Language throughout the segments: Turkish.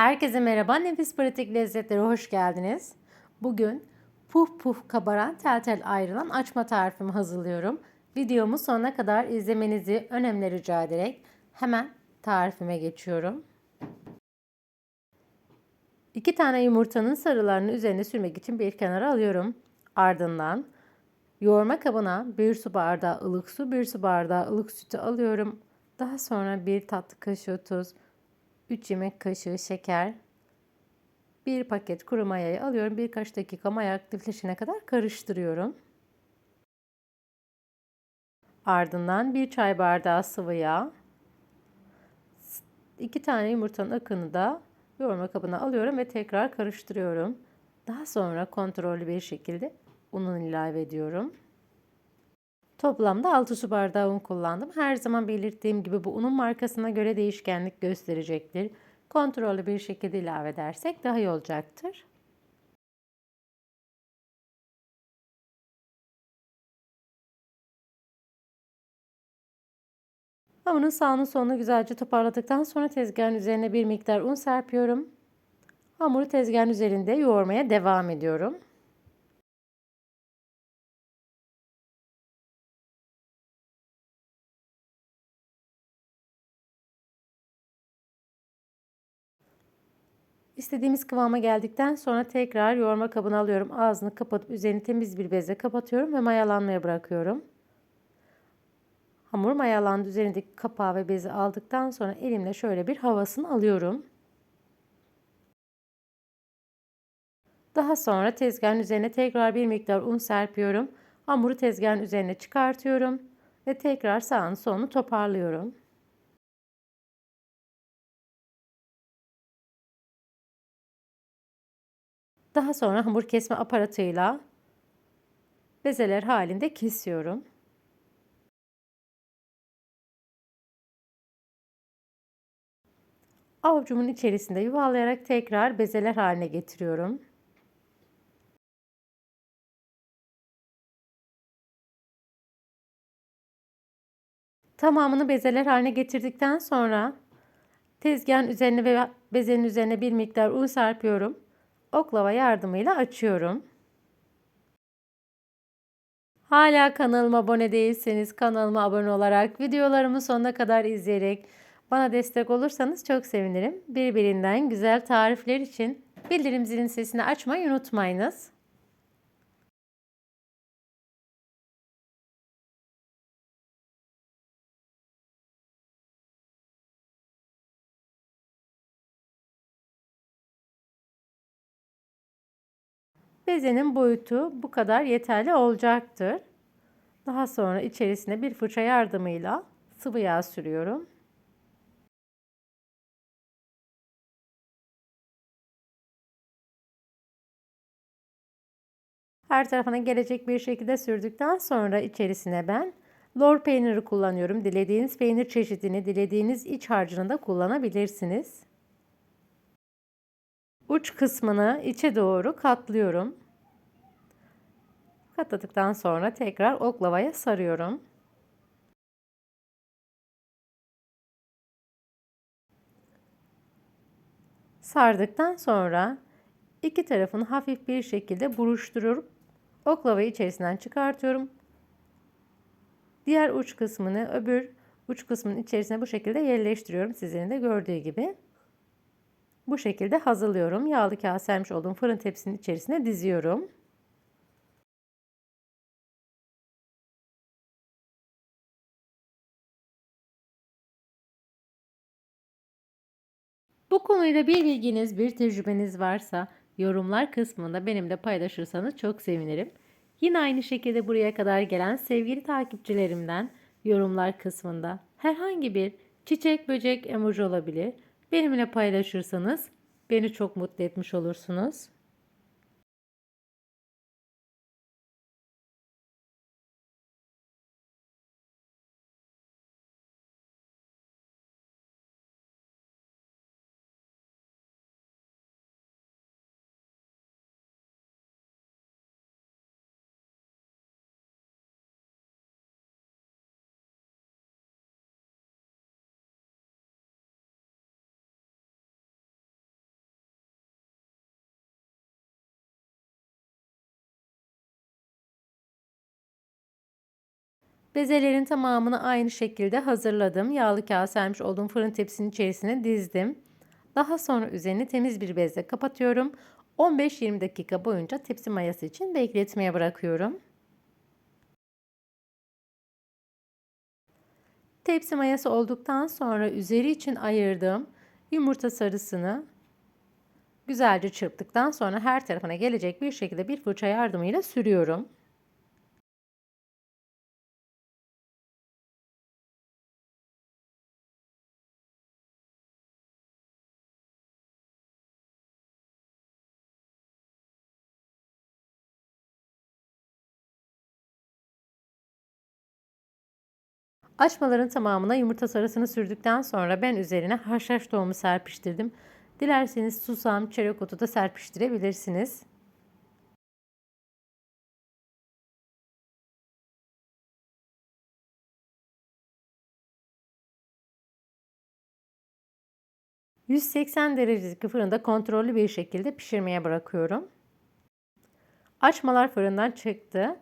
Herkese merhaba. Nefis pratik lezzetlere hoş geldiniz. Bugün puf puf kabaran tel tel ayrılan açma tarifimi hazırlıyorum. Videomu sonuna kadar izlemenizi önemli rica ederek hemen tarifime geçiyorum. 2 tane yumurtanın sarılarını üzerine sürmek için bir kenara alıyorum. Ardından yoğurma kabına 1 su bardağı ılık su, 1 su bardağı ılık sütü alıyorum. Daha sonra 1 tatlı kaşığı tuz, 3 yemek kaşığı şeker, 1 paket kuru mayayı alıyorum. Birkaç dakika maya aktifleşene kadar karıştırıyorum. Ardından 1 çay bardağı sıvı yağ, 2 tane yumurtanın akını da yoğurma kabına alıyorum ve tekrar karıştırıyorum. Daha sonra kontrollü bir şekilde ununu ilave ediyorum. Toplamda 6 su bardağı un kullandım. Her zaman belirttiğim gibi bu unun markasına göre değişkenlik gösterecektir. Kontrollü bir şekilde ilave edersek daha iyi olacaktır. Hamurun sağını solunu güzelce toparladıktan sonra tezgahın üzerine bir miktar un serpiyorum. Hamuru tezgahın üzerinde yoğurmaya devam ediyorum. İstediğimiz kıvama geldikten sonra tekrar yoğurma kabına alıyorum. Ağzını kapatıp üzerini temiz bir bezle kapatıyorum ve mayalanmaya bırakıyorum. Hamur mayalandı. Üzerindeki kapağı ve bezi aldıktan sonra elimle şöyle bir havasını alıyorum. Daha sonra tezgahın üzerine tekrar bir miktar un serpiyorum. Hamuru tezgahın üzerine çıkartıyorum ve tekrar sağını solunu toparlıyorum. Daha sonra hamur kesme aparatıyla bezeler halinde kesiyorum. Avucumun içerisinde yuvalayarak tekrar bezeler haline getiriyorum. Tamamını bezeler haline getirdikten sonra tezgahın üzerine ve bezenin üzerine bir miktar un serpiyorum oklava yardımıyla açıyorum. Hala kanalıma abone değilseniz kanalıma abone olarak videolarımı sonuna kadar izleyerek bana destek olursanız çok sevinirim. Birbirinden güzel tarifler için bildirim zilin sesini açmayı unutmayınız. Bezenin boyutu bu kadar yeterli olacaktır. Daha sonra içerisine bir fırça yardımıyla sıvı yağ sürüyorum. Her tarafına gelecek bir şekilde sürdükten sonra içerisine ben lor peyniri kullanıyorum. Dilediğiniz peynir çeşidini, dilediğiniz iç harcını da kullanabilirsiniz. Uç kısmını içe doğru katlıyorum. Katladıktan sonra tekrar oklavaya sarıyorum. Sardıktan sonra iki tarafını hafif bir şekilde buruşturup oklavayı içerisinden çıkartıyorum. Diğer uç kısmını öbür uç kısmının içerisine bu şekilde yerleştiriyorum. Sizlerin de gördüğü gibi. Bu şekilde hazırlıyorum. Yağlı kağıt sermiş olduğum fırın tepsinin içerisine diziyorum. Bu konuyla bir bilginiz, bir tecrübeniz varsa yorumlar kısmında benimle paylaşırsanız çok sevinirim. Yine aynı şekilde buraya kadar gelen sevgili takipçilerimden yorumlar kısmında herhangi bir çiçek, böcek emoji olabilir. Benimle paylaşırsanız beni çok mutlu etmiş olursunuz. Bezelerin tamamını aynı şekilde hazırladım. Yağlı kağıt sermiş olduğum fırın tepsinin içerisine dizdim. Daha sonra üzerini temiz bir bezle kapatıyorum. 15-20 dakika boyunca tepsi mayası için bekletmeye bırakıyorum. Tepsi mayası olduktan sonra üzeri için ayırdığım yumurta sarısını güzelce çırptıktan sonra her tarafına gelecek bir şekilde bir fırça yardımıyla sürüyorum. Açmaların tamamına yumurta sarısını sürdükten sonra ben üzerine haşhaş tohumu serpiştirdim. Dilerseniz susam, çörek otu da serpiştirebilirsiniz. ...180 derecelik fırında kontrollü bir şekilde pişirmeye bırakıyorum. Açmalar fırından çıktı.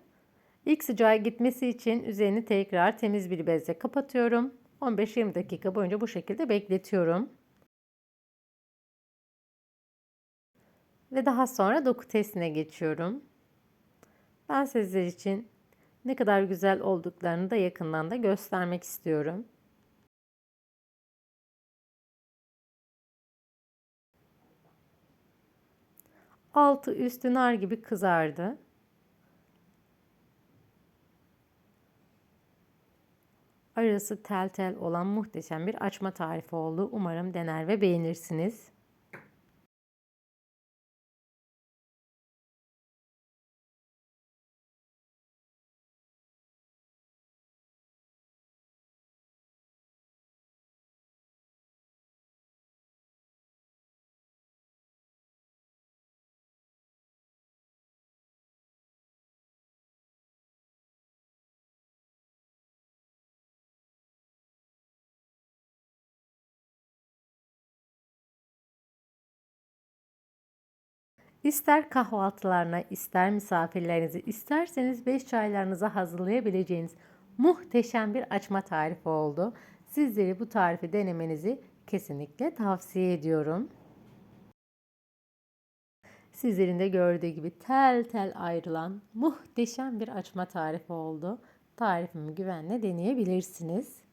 İlk sıcağı gitmesi için üzerini tekrar temiz bir bezle kapatıyorum. 15-20 dakika boyunca bu şekilde bekletiyorum. Ve daha sonra doku testine geçiyorum. Ben sizler için ne kadar güzel olduklarını da yakından da göstermek istiyorum. Altı üstü nar gibi kızardı. Arası tel tel olan muhteşem bir açma tarifi oldu. Umarım dener ve beğenirsiniz. İster kahvaltılarına, ister misafirlerinizi, isterseniz beş çaylarınıza hazırlayabileceğiniz muhteşem bir açma tarifi oldu. Sizleri bu tarifi denemenizi kesinlikle tavsiye ediyorum. Sizlerin de gördüğü gibi tel tel ayrılan muhteşem bir açma tarifi oldu. Tarifimi güvenle deneyebilirsiniz.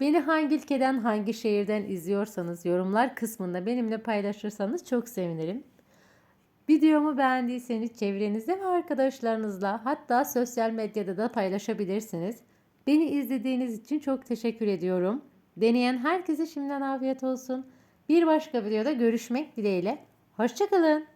Beni hangi ülkeden, hangi şehirden izliyorsanız yorumlar kısmında benimle paylaşırsanız çok sevinirim. Videomu beğendiyseniz çevrenizde ve arkadaşlarınızla hatta sosyal medyada da paylaşabilirsiniz. Beni izlediğiniz için çok teşekkür ediyorum. Deneyen herkese şimdiden afiyet olsun. Bir başka videoda görüşmek dileğiyle. Hoşçakalın.